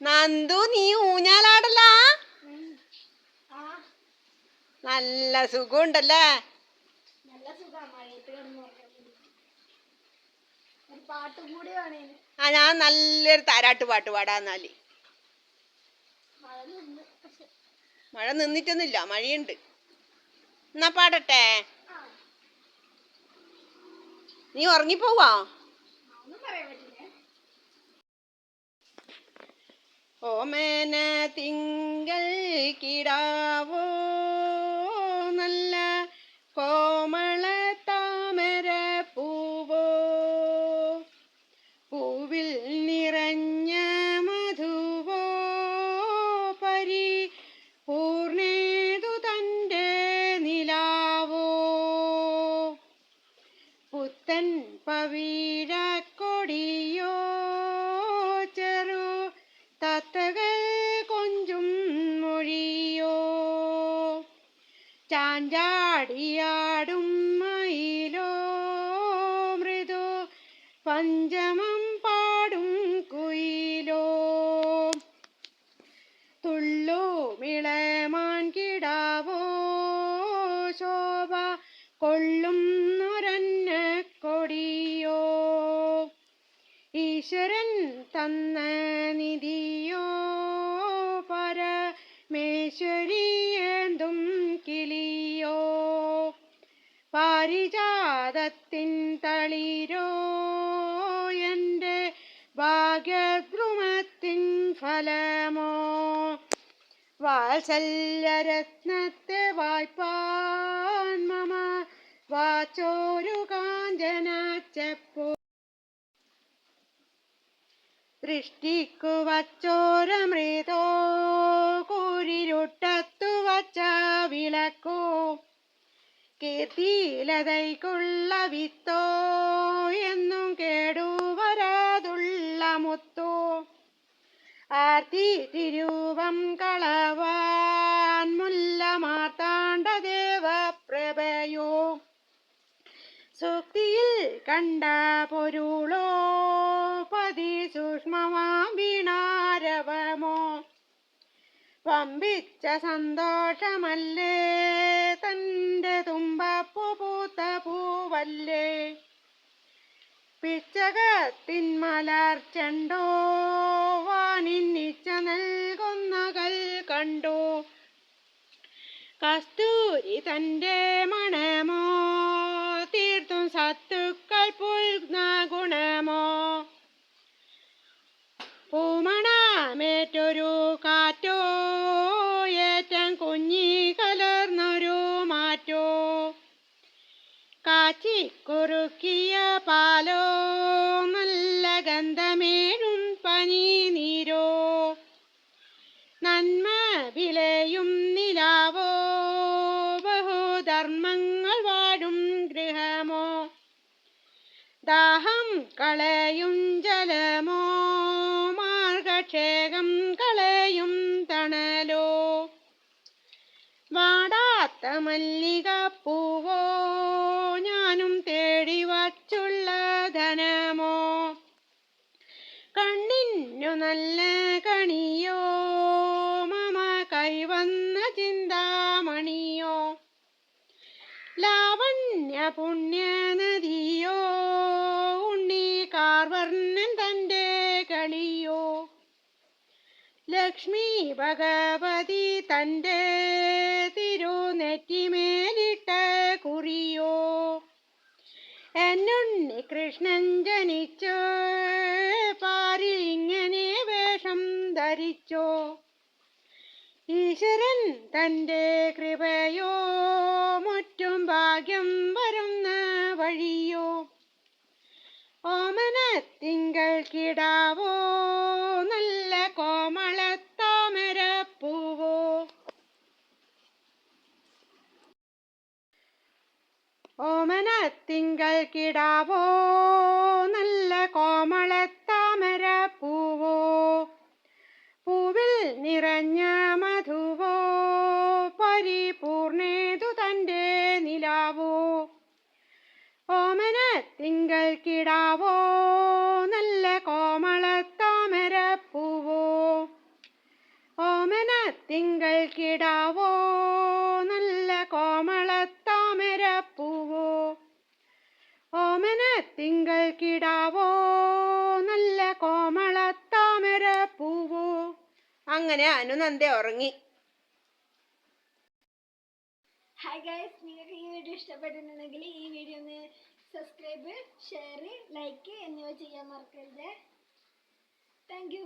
നന്ദു നീ ഊഞ്ഞാലാടല്ല നല്ല സുഖമുണ്ടല്ലേ? ആ ഞാൻ നല്ലൊരു താരാട്ട് പാട്ട് പാടാന്നാൽ മഴ നിന്ന് നിന്നിട്ടൊന്നുമില്ല മഴയുണ്ട്. എന്നാ പാടട്ടെ? നീ ഉറങ്ങിപ്പോവാ? ഓമേന തിങ്കൾ കിടാവോ നല്ല തത്തകൾ കൊഞ്ചും മൊഴിയോ? ചാഞ്ചാടിയാടും മയിലോ? മൃദു പഞ്ചമം പാടും കുയിലോ? തുള്ളു മിളമാൻ കിടാവോ? ശോഭ കൊള്ളും കൊടിയോ? ഈശ്വരൻ തന്ന ഭാഗ്യദ്രുമത്തിൻ ഫലമോ? വാത്സല്യരത്നത്തെ വായ്പാൻ മമ വാച്ചോരു കാഞ്ചന ചെപ്പോ ദൃഷ്ടിക്കു വച്ചോരമൃതോ കൂരിരുട്ടത്തു വച്ച വിളക്കോ. കീർത്തിയിലതൈക്കുള്ള വിത്തോ എന്നും കേടുവരാതുള്ള മുത്തോ ആർത്തി തിരുവം കളവാൻ മുല്ല മാർത്താണ്ട ദേവപ്രഭയോ സുക്തിയിൽ കണ്ട പൊരുളോ പതി സൂക്ഷ്മമാം വീണാരവമോ. പമ്പിച്ച സന്തോഷമല്ലേ തന്റെ തുമ്പപ്പൂ പൂത്ത പൂവല്ലേ. പിച്ചകത്തിൻ മലർച്ചണ്ടോ വാനിന്നിച്ച നൽകുന്നകൾ കണ്ടു. കസ്തൂരി തന്റെ മണമോ? തീർത്തും സത്തുക്കൾ കാച്ചി കുറുക്കിയ പാലോ നല്ല ഗന്ധമേഴും പനി നീരോ. നന്മ വിലയും നിലാവോ ബഹുധർമ്മങ്ങൾ വാഴും ഗൃഹമോ. ദാഹം കളയും ജലമോ മാർഗക്ഷേകം കളയും തണലോ. വാടാത്ത മല്ലിക ലാവണ്യ പുണ്യ ഉണ്ണി കാർവർണൻ തന്റെ കളിയോ ലക്ഷ്മി ഭഗവതി തന്റെ തിരുനെറ്റിമേലിട്ട കുറിയോ. എന്നുണ്ണി കൃഷ്ണൻ ജനിച്ചോ പാരിൽ ഇങ്ങനെ വേഷം ധരിച്ചോ. ഈശ്വരൻ തന്റെ കൃപ ഭാഗ്യം വരുന്ന വഴിയോ? ഓമനത്തിങ്കൾ കിടാവോ? നല്ല കോമളത്താമരപ്പൂവോ? ഓമനത്തിങ്കൾ കിടാവോ? നല്ല കോമളത്താമരപ്പൂവോ? പൂവിൽ നിറഞ്ഞ മധുവോ? പരിപൂർണേതു തന്റെ തിങ്കൾ നല്ല കോമള താമരപ്പൂവോ ഓമന തിങ്കൾ കിടാവോ നല്ല കോമള താമരപ്പൂവോ ഓമന തിങ്കൾ കിടാവോ നല്ല കോമള താമരപ്പൂവോ അങ്ങനെ അനുനന്ദ ഉറങ്ങി. ഹായ് ഗൈസ് നിങ്ങൾക്ക് ഈ വീഡിയോ ഇഷ്ടപ്പെട്ടിട്ടുണ്ടെങ്കിൽ ഈ വീഡിയോ ഒന്ന് സബ്സ്ക്രൈബ് ഷെയർ ലൈക്ക് എന്നിവ ചെയ്യാൻ മറക്കരുത്. താങ്ക്